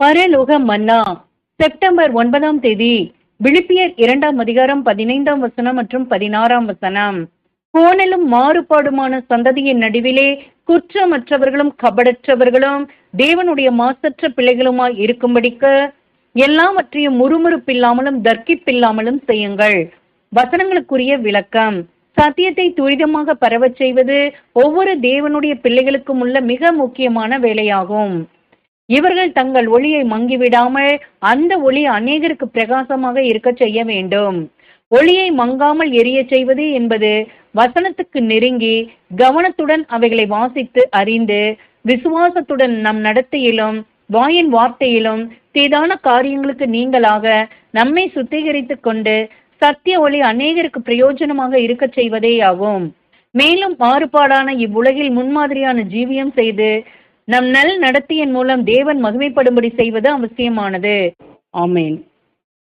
பரலோக மன்னா. செப்டம்பர் ஒன்பதாம் தேதி விழிப்பியர் இரண்டாம் அதிகாரம் பதினைந்தாம் வசனம் மற்றும் பதினாறாம் வசனம். கோணலும் மாறுபாடுமான சந்ததியின் நடுவிலே குற்றமற்றவர்களும் கபடற்றவர்களும் தேவனுடைய மாசற்ற பிள்ளைகளுமாய் இருக்கும்படிக்கு எல்லாவற்றையும் முறுமுறுப்பில்லாமலும் தர்க்கிப்பில்லாமலும் செய்யுங்கள். வசனங்களுக்குரிய விளக்கம். சத்தியத்தை துரிதமாக பரவச் செய்வது ஒவ்வொரு தேவனுடைய பிள்ளைகளுக்கும் உள்ள மிக முக்கியமான வேலையாகும். இவர்கள் தங்கள் ஒளியை மங்கிவிடாமல் அந்த ஒளி அநேகருக்கு பிரகாசமாக இருக்க செய்ய வேண்டும். ஒளியை மங்காமல் எரிய செய்வது என்பது வசனத்துக்கு நெருங்கி கவனத்துடன் அவைகளை வாசித்து அறிந்து விசுவாசத்துடன் நம் நடத்தையிலும் வாயின் வார்த்தையிலும் தீதான காரியங்களுக்கு நீங்களாக நம்மை சுத்திகரித்துக் கொண்டு சத்திய ஒளி அநேகருக்கு பிரயோஜனமாக இருக்க செய்வதே ஆகும் மேலும் மாறுபாடான இவ்வுலகில் முன்மாதிரியான ஜீவியம் செய்து நம் நல் நடத்தையின் மூலம் தேவன் மகிமைப்படும்படி செய்வது அவசியமானது. ஆமேன்.